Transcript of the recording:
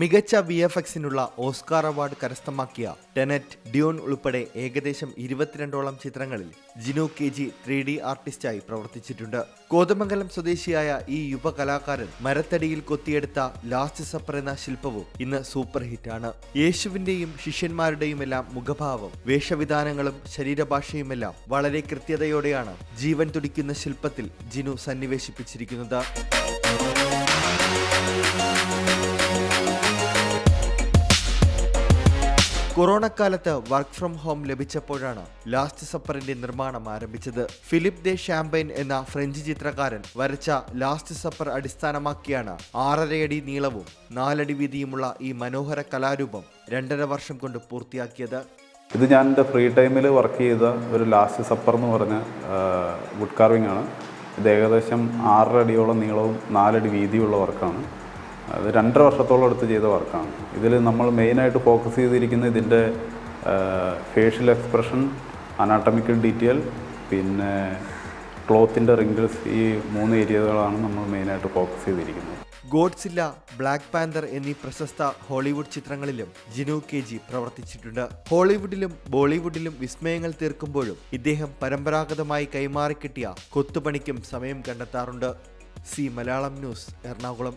മികച്ച V F എക്സിനുള്ള Oscar award കരസ്ഥമാക്കിയ ടെനറ്റ് ഡ്യൂൺ ഉൾപ്പെടെ ഏകദേശം ഇരുപത്തിരണ്ടോളം ചിത്രങ്ങളിൽ Jinu K G three D ആർട്ടിസ്റ്റായി പ്രവർത്തിച്ചിട്ടുണ്ട്. കോതമംഗലം സ്വദേശിയായ ഈ യുവ കലാകാരൻ മരത്തടിയിൽ കൊത്തിയെടുത്ത ലാസ്റ്റ് സപ്പർ എന്ന ശില്പവും ഇന്ന് സൂപ്പർ ഹിറ്റാണ്. യേശുവിന്റെയും ശിഷ്യന്മാരുടെയും എല്ലാം മുഖഭാവം വേഷവിധാനങ്ങളും ശരീരഭാഷയുമെല്ലാം വളരെ കൃത്യതയോടെയാണ് ജീവൻ തുടിക്കുന്ന ശില്പത്തിൽ ജിനു സന്നിവേശിപ്പിച്ചിരിക്കുന്നത്. കൊറോണ കാലത്ത് വർക്ക് ഫ്രം ഹോം ലഭിച്ചപ്പോഴാണ് ലാസ്റ്റ് സപ്പറിന്റെ നിർമ്മാണം ആരംഭിച്ചത്. ഫിലിപ്പ് ദേ ഷാമ്പൈൻ എന്ന ഫ്രഞ്ച് ചിത്രകാരൻ വരച്ച ലാസ്റ്റ് സപ്പർ അടിസ്ഥാനമാക്കിയാണ് ആറരയടി നീളവും നാലടി വീതിയുമുള്ള ഈ മനോഹര കലാരൂപം രണ്ടര വർഷം കൊണ്ട് പൂർത്തിയാക്കിയത്. ഇത് ഞാൻ എന്റെ ഫ്രീ ടൈമിൽ വർക്ക് ചെയ്ത ഒരു ലാസ്റ്റ് സപ്പർ എന്ന് പറഞ്ഞ വുഡ് കാർവിംഗ് ആണ്. ഇത് ഏകദേശം ആറര അടിയോളം നീളവും നാലടി വീതിയുള്ള വർക്കാണ്. അത് രണ്ടര വർഷത്തോളം എടുത്ത് ചെയ്ത വർക്കാണ്. ഇതിൽ നമ്മൾ മെയിനായിട്ട് ഫോക്കസ് ചെയ്തിരിക്കുന്ന ഇതിന്റെ ഫേഷ്യൽ എക്സ്പ്രഷൻ അനാട്ടമിക്കൽ ഡീറ്റെയിൽ പിന്നെ ക്ലോത്തിന്റെ റിങ്കിൾസ് ഈ മൂന്ന് ഏരിയകളാണ് നമ്മൾ മെയിനായിട്ട് ഫോക്കസ് ചെയ്തിരിക്കുന്നത്. ഗോഡ്സില്ല ബ്ലാക്ക് പാന്തർ എന്നീ പ്രശസ്ത ഹോളിവുഡ് ചിത്രങ്ങളിലും ജിനു കെ ജി പ്രവർത്തിച്ചിട്ടുണ്ട്. ഹോളിവുഡിലും ബോളിവുഡിലും വിസ്മയങ്ങൾ തീർക്കുമ്പോഴും ഇദ്ദേഹം പരമ്പരാഗതമായി കൈമാറിക്കിട്ടിയ കൊത്തുപണിക്കും സമയം കണ്ടെത്താറുണ്ട്. C Malayalam news Ernakulam.